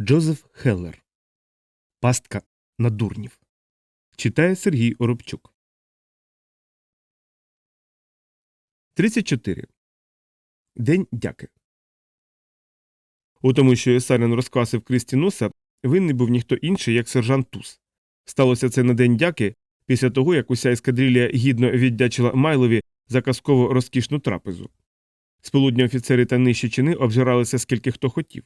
Джозеф Хеллер. Пастка на дурнів. Читає Сергій Оробчук. 34. День дяки. У тому, що Єсарин розквасив Крісті носа, винний був ніхто інший, як сержант Туз. Сталося це на день дяки, після того, як уся ескадрилія гідно віддячила Майлові за казково розкішну трапезу. Сполудні офіцери та нижчі чини обжиралися скільки хто хотів.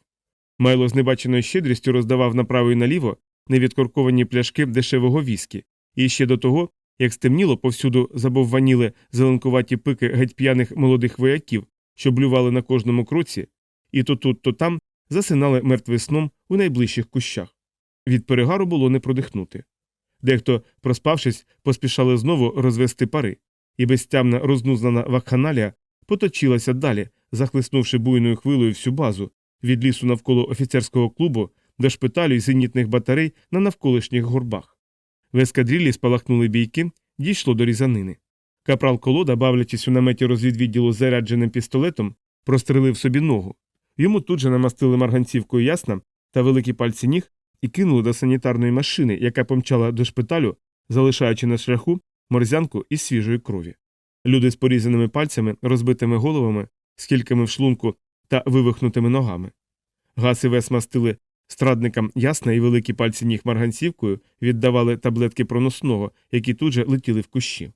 Майло з небаченою щедрістю роздавав направо і наліво невідкорковані пляшки дешевого віскі, і ще до того, як стемніло, повсюду забовваніли зеленкуваті пики геть п'яних молодих вояків, що блювали на кожному кроці, і то тут, то там засинали мертвим сном у найближчих кущах. Від перегару було не продихнути. Дехто, проспавшись, поспішали знову розвести пари, і безтямна рознузнана вакханалія поточилася далі, захлиснувши буйною хвилою всю базу, від лісу навколо офіцерського клубу до шпиталю й зенітних батарей на навколишніх горбах. В ескадрилі спалахнули бійки, дійшло до різанини. Капрал колода, бавлячись у наметі розвідвідділу зарядженим пістолетом, прострелив собі ногу. Йому тут же намастили марганцівкою ясна та великі пальці ніг і кинули до санітарної машини, яка помчала до шпиталю, залишаючи на шляху морзянку із свіжої крові. Люди з порізаними пальцями, розбитими головами, скільками в шлунку та вивихнутими ногами. Газ і вес мастили страдникам ясна і великі пальці ніг марганцівкою віддавали таблетки проносного, які тут же летіли в кущі.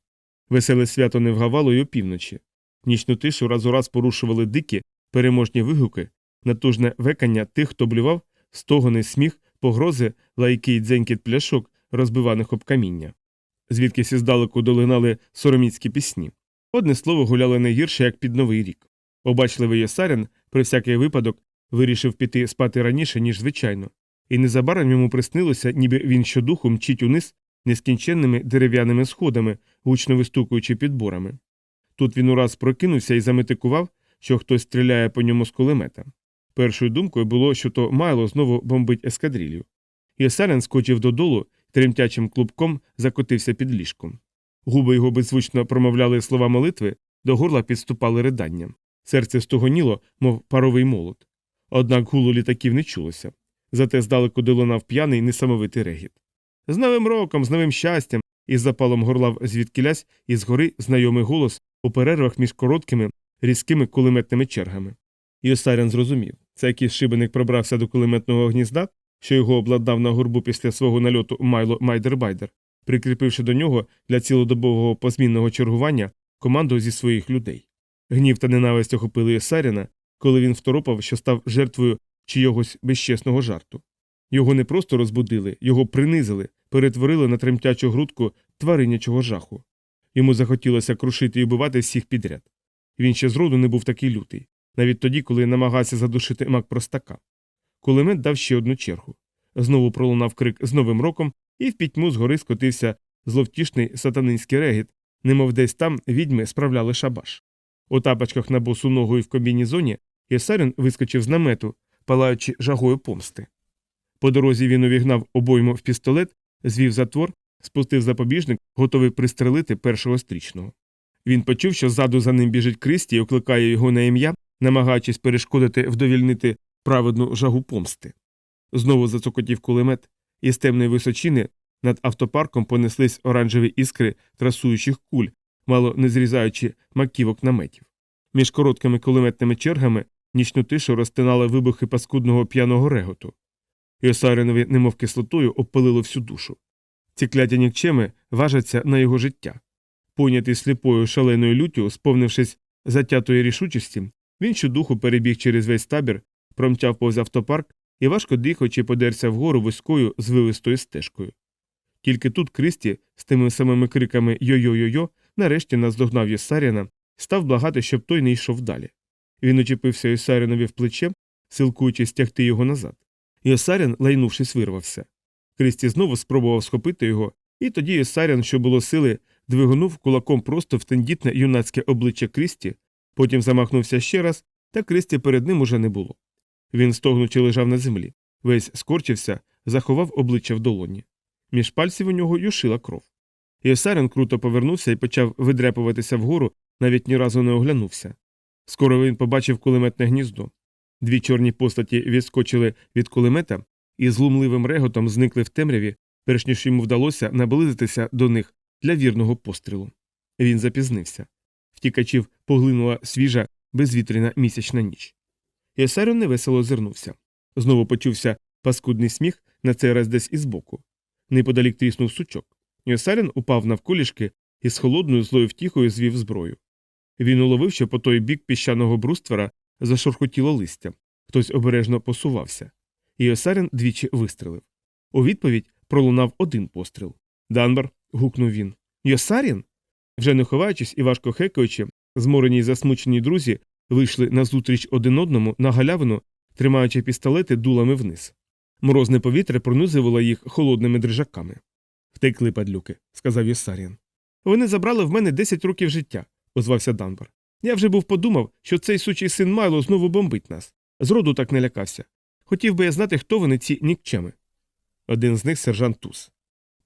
Веселе свято не вгавало й опівночі. Нічну тишу раз у раз порушували дикі, переможні вигуки, натужне векання тих, хто блював, стогони, сміх, погрози, лайки й дзенькіт пляшок, розбиваних об каміння. Звідкись іздалеку долинали сороміцькі пісні. Одне слово гуляли не гірше, як під новий рік. Обачливий Єсарин, при всякий випадок, вирішив піти спати раніше, ніж звичайно, і незабаром йому приснилося, ніби він щодуху мчить униз нескінченними дерев'яними сходами, гучно вистукуючи підборами. Тут він ураз прокинувся і заметикував, що хтось стріляє по ньому з кулемета. Першою думкою було, що то Майло знову бомбить ескадрилью. Єсарин скочив додолу, тремтячим клубком закотився під ліжком. Губи його беззвучно промовляли слова молитви, до горла підступали ридання. Серце стогоніло, мов паровий молот. Однак гулу літаків не чулося. Зате здалеку долунав п'яний несамовитий регіт. З новим роком, з новим щастям, із запалом горлав звідкілясь і згори знайомий голос у перервах між короткими, різкими кулеметними чергами. Йосарян зрозумів це якийсь шибеник пробрався до кулеметного гнізда, що його обладнав на горбу після свого нальоту Майло Майдер-Байдер, прикріпивши до нього для цілодобового позмінного чергування команду зі своїх людей. Гнів та ненависть охопили Єсаріна, коли він второпав, що став жертвою чийогось безчесного жарту. Його не просто розбудили, його принизили, перетворили на тремтячу грудку тваринячого жаху. Йому захотілося крушити і убивати всіх підряд. Він ще зроду не був такий лютий, навіть тоді, коли намагався задушити мак простака. Кулемет дав ще одну чергу. Знову пролунав крик з новим роком, і в пітьму згори скотився зловтішний сатанинський регіт, немов десь там відьми справляли шабаш. У тапочках на босу ногу і в комбінізоні Єсарин вискочив з намету, палаючи жагою помсти. По дорозі він увігнав обойму в пістолет, звів затвор, спустив запобіжник, готовий пристрелити першого стрічного. Він почув, що ззаду за ним біжить Кристі і окликає його на ім'я, намагаючись перешкодити вдовільнити праведну жагу помсти. Знову зацокотів кулемет, і з темної височини над автопарком понеслись оранжеві іскри трасуючих куль, мало не зрізаючи маківок наметів. Між короткими кулеметними чергами нічну тишу розтинали вибухи паскудного п'яного реготу. Йосаринові, немов кислотою, обпалило всю душу. Ці кляті нікчеми важаться на його життя. Понятий сліпою шаленою люттю, сповнившись затятої рішучості, він щодуху перебіг через весь табір, промтяв повз автопарк і важко дихаючи подерся вгору вузькою звивистою стежкою. Тільки тут Кристі з тими самими криками Йо-йо-йо-йо нарешті наздогнав Єсаріна, став благати, щоб той не йшов далі. Він учепився Єсарінові в плече, силкуючи стягти його назад. Єсарін, лайнувшись, вирвався. Крісті знову спробував схопити його, і тоді Єсарін, що було сили, двигнув кулаком просто в тендітне юнацьке обличчя Крісті, потім замахнувся ще раз, та Крісті перед ним уже не було. Він стогнучи лежав на землі, весь скорчився, заховав обличчя в долоні. Між пальців у нього юшила кров. Єсарин круто повернувся і почав видряпуватися вгору, навіть ні разу не оглянувся. Скоро він побачив кулеметне гніздо. Дві чорні постаті відскочили від кулемета і з глумливим реготом зникли в темряві, перш ніж йому вдалося наблизитися до них для вірного пострілу. Він запізнився. Втікачів поглинула свіжа, безвітряна місячна ніч. Йосаріон невесело озирнувся. Знову почувся паскудний сміх, на цей раз десь із боку. Неподалік тріснув сучок. Йосарін упав навколішки і з холодною злою втіхою звів зброю. Він уловив, що по той бік піщаного бруствера зашурхотіло листя. Хтось обережно посувався. Йосарін двічі вистрелив. У відповідь пролунав один постріл. Данбар. гукнув він. Йосарін? Вже не ховаючись і важко хекаючи, зморені й засмучені друзі вийшли назустріч один одному на галявину, тримаючи пістолети дулами вниз. Морозне повітря пронизувало їх холодними дрижаками. Втекли падлюки, сказав Йосарін. Вони забрали в мене 10 років життя, озвався Данбар. Я вже був подумав, що цей сучий син Майло знову бомбить нас. Зроду так не лякався. Хотів би я знати, хто вони ці нікчеми. Один з них сержант Туз.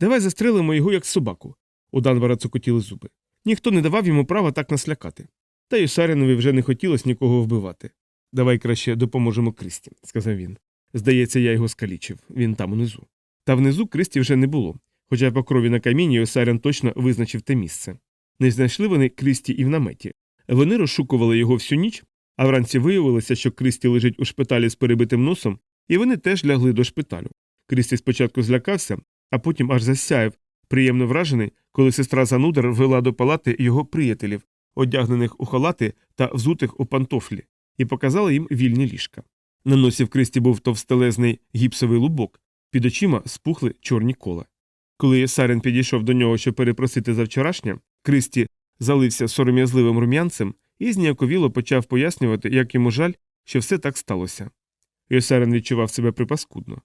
Давай застрелимо його, як собаку. У Данбара цокотіли зуби. Ніхто не давав йому права так нас лякати. Та й Сарінові вже не хотілося нікого вбивати. Давай краще допоможемо Крісті, сказав він. Здається, я його скалічив, він там унизу. Та внизу Крісті вже не було, хоча по крові на камінні Осарян точно визначив те місце. Не знайшли вони Крісті і в наметі. Вони розшукували його всю ніч, а вранці виявилося, що Крісті лежить у шпиталі з перебитим носом, і вони теж лягли до шпиталю. Крісті спочатку злякався, а потім аж засяяв, приємно вражений, коли сестра Занудар вела до палати його приятелів, одягнених у халати та взутих у пантофлі, і показала їм вільні ліжка. На носі в Крісті був товстелезний гіпсовий лубок, під очима спухли чорні кола. Коли Єсарин підійшов до нього, щоб перепросити за вчорашнє, Крісті залився сором'язливим рум'янцем і зніяковіло почав пояснювати, як йому жаль, що все так сталося. Йосарин відчував себе припаскудно.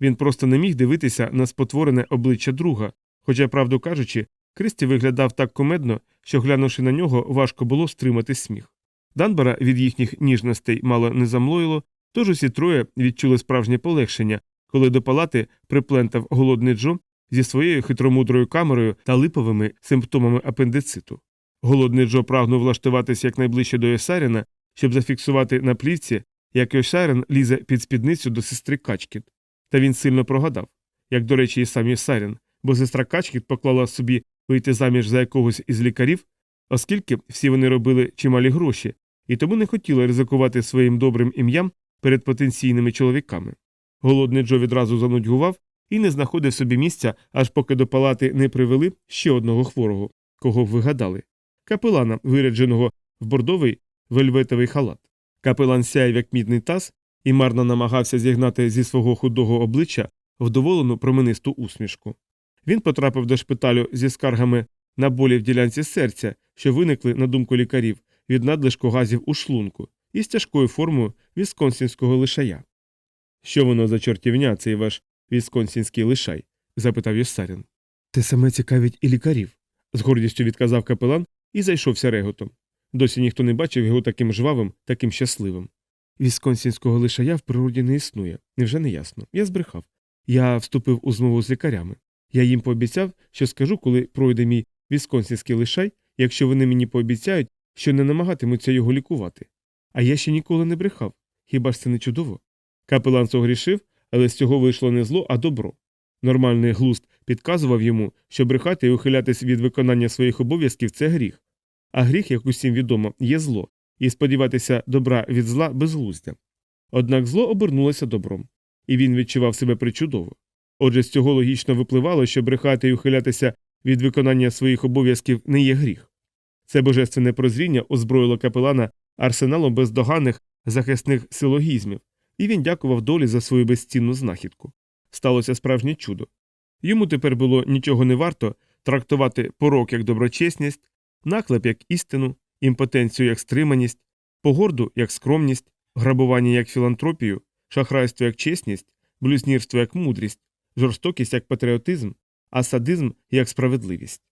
Він просто не міг дивитися на спотворене обличчя друга, хоча, правду кажучи, Крісті виглядав так комедно, що, глянувши на нього, важко було стримати сміх. Данбара від їхніх ніжностей мало не замлоїло, тож усі троє відчули справжнє полегшення, коли до палати приплентав голодний Джо зі своєю хитромудрою камерою та липовими симптомами апендициту. Голодний Джо прагнув влаштуватися якнайближче до Єсаріна, щоб зафіксувати на плівці, як Йосарін лізе під спідницю до сестри Качкіт. Та він сильно прогадав, як, до речі, і сам Єсарін, бо сестра Качкіт поклала собі вийти заміж за якогось із лікарів, оскільки всі вони робили чималі гроші, і тому не хотіла ризикувати своїм добрим ім'ям перед потенційними чоловіками. Голодний Джо відразу занудьгував і не знаходив собі місця, аж поки до палати не привели ще одного хворого, кого вигадали капелана, вирядженого в бордовий вельветовий халат. Капелан сяяв як мідний таз і марно намагався зігнати зі свого худого обличчя вдоволену променисту усмішку. Він потрапив до шпиталю зі скаргами на болі в ділянці серця, що виникли, на думку лікарів, від надлишку газів у шлунку, і з тяжкою формою вісконсінського лишая. Що воно за чортівня, цей ваш вісконсінський лишай? запитав Йоссарін. Те саме цікавить і лікарів, з гордістю відказав капелан і зайшовся реготом. Досі ніхто не бачив його таким жвавим, таким щасливим. Вісконсінського лишая в природі не існує, невже не ясно? Я збрехав. Я вступив у змову з лікарями. Я їм пообіцяв, що скажу, коли пройде мій вісконсінський лишай, якщо вони мені пообіцяють, що не намагатимуться його лікувати. А я ще ніколи не брехав. Хіба ж це не чудово? Капелан согрішив, але з цього вийшло не зло, а добро. Нормальний глузд підказував йому, що брехати і ухилятись від виконання своїх обов'язків це гріх. А гріх, як усім відомо, є зло, і сподіватися добра від зла безглуздя. Однак зло обернулося добром, і він відчував себе причудово. Отже, з цього логічно випливало, що брехати і ухилятися від виконання своїх обов'язків не є гріх. Це божественне прозріння озброїло капелана арсеналом бездоганних захисних силогізмів, і він дякував долі за свою безцінну знахідку. Сталося справжнє чудо. Йому тепер було нічого не варто трактувати порок як доброчесність, наклеп як істину, імпотенцію як стриманість, погорду як скромність, грабування як філантропію, шахрайство як чесність, блюзнірство як мудрість, жорстокість як патріотизм, а садизм як справедливість.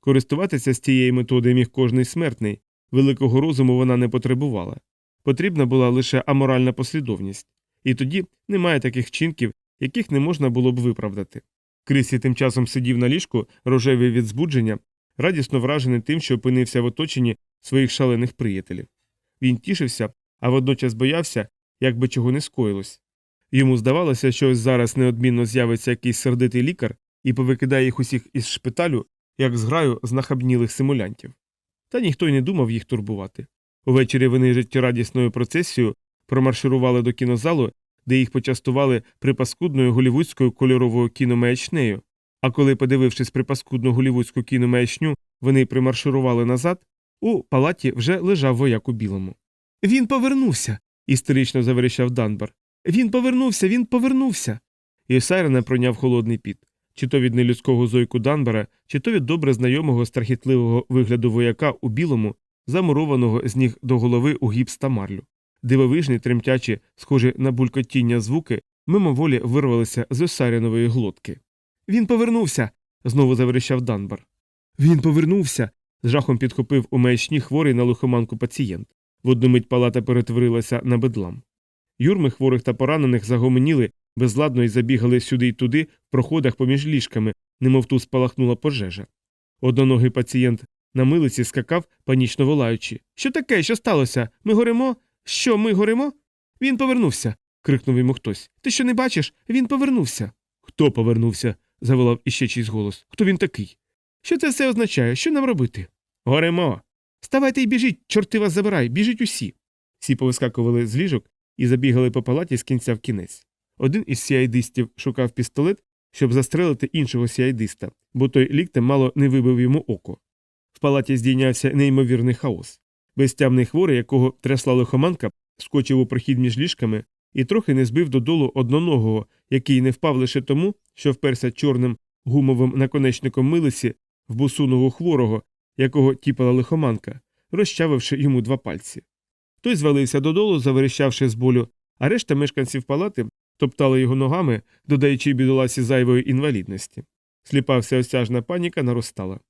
Користуватися з цієї методою міг кожний смертний, великого розуму вона не потребувала. Потрібна була лише аморальна послідовність, і тоді немає таких чинків, яких не можна було б виправдати. Крисі тим часом сидів на ліжку, рожевий від збудження, радісно вражений тим, що опинився в оточенні своїх шалених приятелів. Він тішився, а водночас боявся, якби чого не скоїлось. Йому здавалося, що ось зараз неодмінно з'явиться якийсь сердитий лікар і повикидає їх усіх із шпиталю, як зграю знахабнілих симулянтів. Та ніхто й не думав їх турбувати. Увечері вони життєрадісною процесією промарширували до кінозалу, де їх почастували припаскудною голівудською кольоровою кіномаячнею. А коли, подивившись припаскудну голівудську кіномаячню, вони примарширували назад, у палаті вже лежав вояк у білому. Він повернувся. істерично заверещав Данбар. Він повернувся, він повернувся. І Сайрена пройняв холодний піт. Чи то від нелюдського зойку Данбара, чи то від добре знайомого страхітливого вигляду вояка у білому, замурованого з ніг до голови у гіпс та марлю. Дивовижні, тремтячі, схожі на булькотіння звуки, мимоволі вирвалися з Осарінової глотки. Він повернувся. знову заверещав Данбар. Він повернувся. з жахом підхопив у маячні хворий на лихоманку пацієнт. В одну мить палата перетворилася на бедлам. Юрми хворих та поранених загомоніли, безладно й забігали сюди й туди, в проходах поміж ліжками, немов тут спалахнула пожежа. Одноногий пацієнт на милиці скакав, панічно волаючи. Що таке? Що сталося? Ми горимо? Що, ми горимо? Він повернувся. крикнув йому хтось. Ти що не бачиш? Він повернувся. Хто повернувся? заволав іще чийсь голос. Хто він такий? Що це все означає? Що нам робити? Горимо. Вставайте і біжіть, чорти вас забирай, біжіть усі. Всі повискакували з ліжок і забігали по палаті з кінця в кінець. Один із сіайдистів шукав пістолет, щоб застрелити іншого сіайдиста, бо той ліктем мало не вибив йому око. В палаті здійнявся неймовірний хаос. Безтямний хворий, якого трясла лихоманка, скочив у прохід між ліжками і трохи не збив додолу одноногого, який не впав лише тому, що вперся чорним гумовим наконечником милиці в босуного хворого, якого тіпала лихоманка, розчавивши йому два пальці. Той звалився додолу, заверещавши з болю, а решта мешканців палати топтали його ногами, додаючи бідоласі зайвої інвалідності. Сліпа всеосяжна паніка наростала.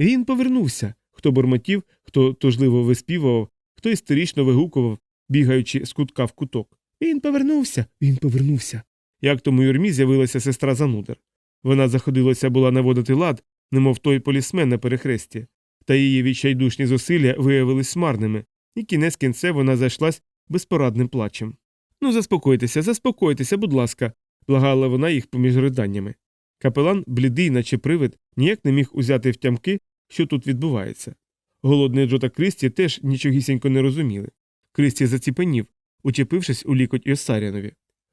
Він повернувся. Хто бурмотів, хто тужливо виспівував, хто істерично вигукував, бігаючи з кутка в куток. Він повернувся, він повернувся. Як тому юрмі з'явилася сестра Занудер. Вона заходилася була наводити лад, немов той полісмен на перехресті, та її відчайдушні зусилля виявились марними, і кінець кінце вона зайшлась безпорадним плачем. Ну, заспокойтеся, заспокойтеся, будь ласка, благала вона їх поміж риданнями. Капелан, блідий, наче привид, ніяк не міг узяти втямки, що тут відбувається. Голодний Джо та Крісті теж нічогісінько не розуміли. Крісті заціпенів, учепившись у лікоть Йосарінові.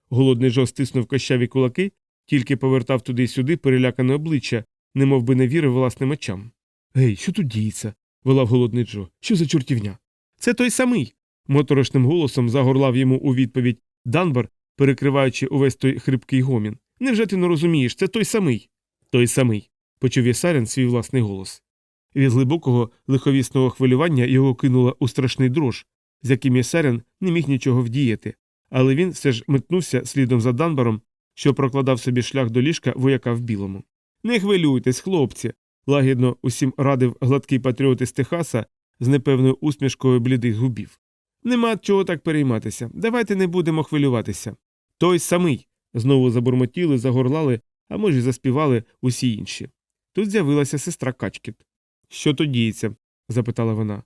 Голодний Джо стиснув кощаві кулаки, тільки повертав туди й сюди перелякане обличчя, немов би не вірив власним очам. Гей, що тут діється? волав голодний Джо. Що за чортівня? Це той самий. моторошним голосом загорлав йому у відповідь Данбар, перекриваючи увесь той хрипкий гомін. Невже ти не розумієш? Це той самий. Той самий, почув Єсарін свій власний голос. Від глибокого лиховісного хвилювання його кинуло у страшний дрож, з яким Єсарін не міг нічого вдіяти, але він все ж метнувся слідом за Данбаром, що прокладав собі шлях до ліжка вояка в білому. Не хвилюйтесь, хлопці, лагідно усім радив гладкий патріот із Техаса з непевною усмішкою блідих губів. Нема чого так перейматися. Давайте не будемо хвилюватися. Той самий. Знову забурмотіли, загорлали, а може, заспівали усі інші. Тут з'явилася сестра Качкіт. Що то діється? запитала вона.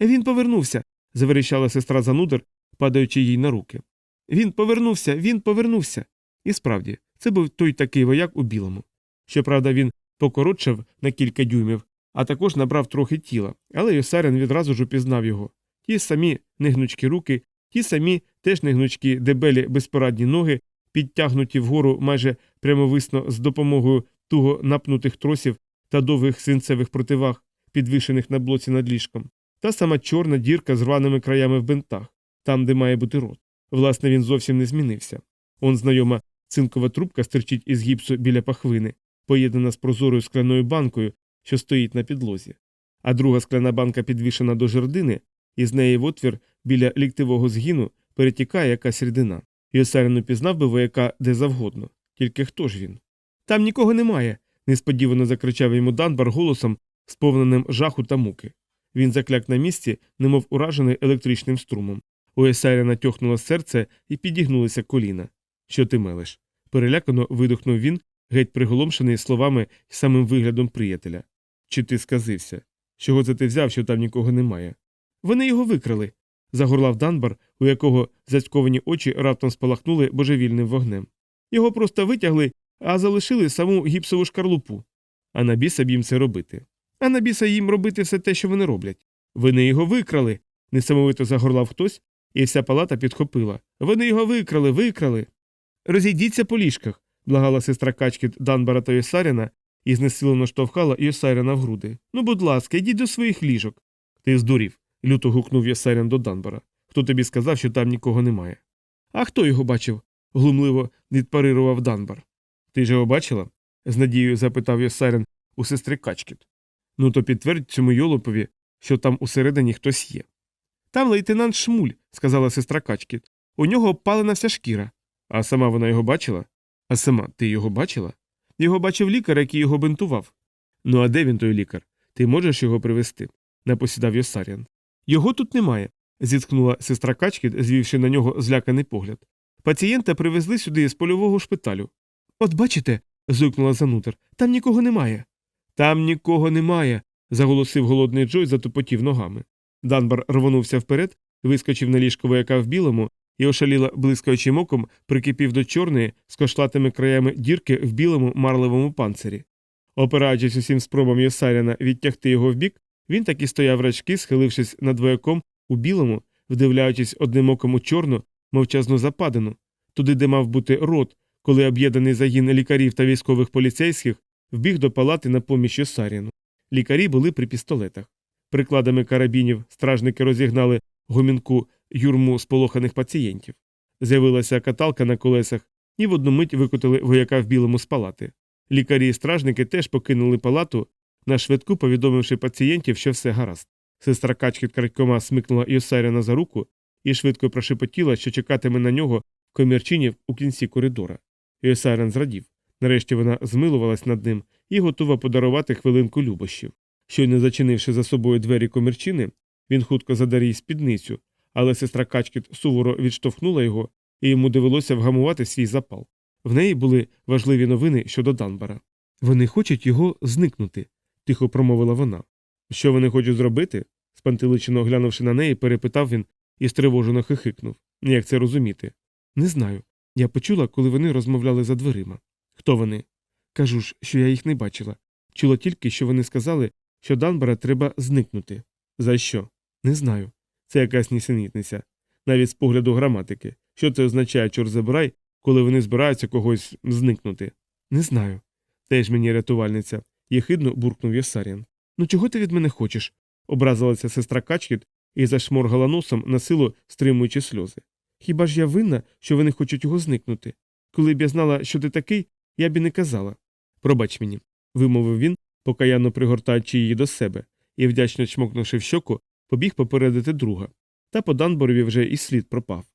Він повернувся. заверещала сестра Занудер, падаючи їй на руки. Він повернувся, він повернувся. І справді, це був той такий вояк у білому. Щоправда, він покоротшав на кілька дюймів, а також набрав трохи тіла, але Йосарин відразу ж упізнав його. Ті самі негнучкі руки, ті самі теж негнучкі дебелі безпорадні ноги, підтягнуті вгору майже прямовисно з допомогою туго напнутих тросів та довгих свинцевих противаг, підвішених на блоці над ліжком, та сама чорна дірка з рваними краями в бинтах, там, де має бути рот. Власне, він зовсім не змінився. Он знайома цинкова трубка стирчить із гіпсу біля пахвини, поєднана з прозорою скляною банкою, що стоїть на підлозі. А друга скляна банка підвішена до жердини, і з неї в отвір біля ліктивого згину перетікає якась рідина. Йосарин упізнав би вояка де завгодно. Тільки хто ж він? Там нікого немає. Несподівано закричав йому Данбар голосом, сповненим жаху та муки. Він закляк на місці, немов уражений електричним струмом. У Есаріна тьохнуло серце і підігнулися коліна. Що ти мелеш? Перелякано видихнув він, геть приголомшений словами і самим виглядом приятеля. Чи ти сказився? Чого це ти взяв, що там нікого немає? Вони його викрали. загорлав Данбар, у якого зацьковані очі раптом спалахнули божевільним вогнем. Його просто витягли, а залишили саму гіпсову шкарлупу. А на біса б їм це робити. А на біса їм робити все те, що вони роблять. Вони його викрали. несамовито загорлав хтось, і вся палата підхопила. Вони його викрали, викрали. Розійдіться по ліжках, благала сестра Качкіт Данбара та Йосаріна і знесилено штовхала Йосаріна в груди. Ну, будь ласка, йдіть до своїх ліжок. Ти здурів, люто гукнув Йосарін до Данбара. Хто тобі сказав, що там нікого немає? А хто його бачив? глумливо відпарирував Данбар. Ти ж його бачила? з надією запитав Йосарін у сестри Качкіт. Ну то підтвердь цьому йолопові, що там усередині хтось є. Там лейтенант Шмуль, сказала сестра Качкіт. У нього обпалена вся шкіра. А сама вона його бачила? А сама ти його бачила? Його бачив лікар, який його бинтував. Ну а де він той лікар? Ти можеш його привезти? напосідав Йосаріан. Його тут немає, зіткнула сестра Качкіт, звівши на нього зляканий погляд. Пацієнта привезли сюди з польового шпиталю. От бачите, зойкнула Занутер, там нікого немає. Там нікого немає. заголосив голодний Джой, затупотів ногами. Данбар рвонувся вперед, вискочив на ліжко вояка в білому і ошаліло блискаючим оком прикипів до чорної з кошлатими краями дірки в білому марливому панцирі. Опираючись усім спробам Йосаріна відтягти його вбік, він таки стояв рачки, схилившись над вояком у білому, вдивляючись одним оком у чорну, мовчазну западину, туди, де мав бути рот, коли об'єднаний загін лікарів та військових поліцейських вбіг до палати на поміч Йосаріну. Лікарі були при пістолетах. Прикладами карабінів стражники розігнали гомінку юрму сполоханих пацієнтів. З'явилася каталка на колесах, і в одну мить викотили вояка в білому з палати. Лікарі і стражники теж покинули палату, на швидку повідомивши пацієнтів, що все гаразд. Сестра Качкіт крадькома смикнула Йосаріна за руку і швидко прошепотіла, що чекатиме на нього в комірчині у кінці коридора. Йосарін зрадів. Нарешті вона змилувалась над ним і готова подарувати хвилинку любощів. Щойно зачинивши за собою двері комірчини, він хутко задар їй спідницю, але сестра Качкіт суворо відштовхнула його, і йому довелося вгамувати свій запал. В неї були важливі новини щодо Данбара. Вони хочуть його зникнути, тихо промовила вона. Що вони хочуть зробити? спантеличено оглянувши на неї, перепитав він і стривожено хихикнув. Як це розуміти? Не знаю. Я почула, коли вони розмовляли за дверима. Хто вони? Кажу ж, що я їх не бачила. Чула тільки, що вони сказали, що Данбара треба зникнути. За що? Не знаю. Це якась нісенітниця. Навіть з погляду граматики. Що це означає, чор забирай, коли вони збираються когось зникнути? Не знаю. Теж мені рятувальниця, єхидно буркнув Єсаріан. Ну чого ти від мене хочеш? образилася сестра Качкіт і зашморгала носом на силу стримуючи сльози. Хіба ж я винна, що вони хочуть його зникнути? Коли б я знала, що ти такий, я б і не казала. Пробач мені, вимовив він, покаянно пригортаючи її до себе, і, вдячно чмокнувши в щоку, побіг попередити друга. Та по Данборові вже і слід пропав.